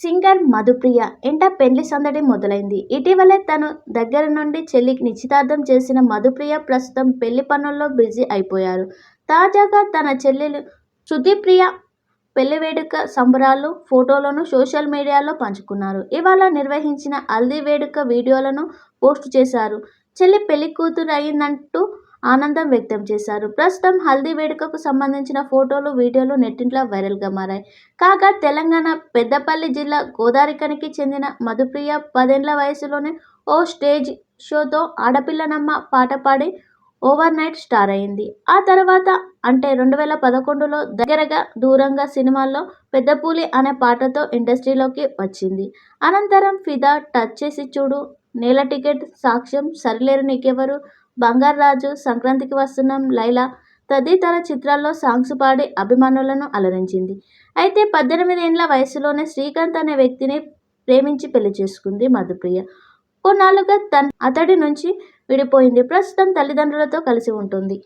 Singer Madhupriya ఎంట పెళ్ళి సందడి మొదలైంది. ఇటీవలే తను దగ్గర నుండి చెల్లికి నిశ్చితార్థం చేసిన మధుప్రియ ప్రస్తుతం పెళ్ళి పనుల్లో బిజీ అయిపోయారు. తాజాగా తన చెల్లెలు శృతిప్రియ పెళ్ళి వేడుక సంబరాలు ఫోటోలను సోషల్ మీడియాలో పంచుకున్నారు. ఇవాళ నిర్వహించిన హల్దీ వేడుక వీడియోలను పోస్ట్ చేశారు. చెల్లి పెళ్ళి కూతురు అయిందంటూ ఆనందం వ్యక్తం చేశారు. ప్రస్తుతం హల్దీ వేడుకకు సంబంధించిన ఫోటోలు వీడియోలు నెట్టింట్లో వైరల్గా మారాయి. కాగా తెలంగాణ పెద్దపల్లి జిల్లా గోదారికనికి చెందిన మధుప్రియ పదేండ్ల వయసులోనే ఓ స్టేజ్ షోతో ఆడపిల్లనమ్మ పాట పాడి ఓవర్ నైట్ స్టార్ అయింది. ఆ తర్వాత అంటే రెండు వేల పదకొండులో దగ్గరగా దూరంగా సినిమాల్లో పెద్దపూలి అనే పాటతో ఇండస్ట్రీలోకి వచ్చింది. అనంతరం ఫిదా టచ్ చేసి చూడు నేల టికెట్ సాక్ష్యం సరిలేరు నీకెవరు బంగారు రాజు సంక్రాంతికి వస్తున్నాం లైలా తదితర చిత్రాల్లో సాంగ్స్ పాడి అభిమానులను అలరించింది. అయితే పద్దెనిమిది ఏండ్ల వయసులోనే శ్రీకాంత్ అనే వ్యక్తిని ప్రేమించి పెళ్ళి చేసుకుంది మధుప్రియ. కొన్నాళ్ళుగా తన అతడి నుంచి విడిపోయింది. ప్రస్తుతం తల్లిదండ్రులతో కలిసి ఉంటుంది.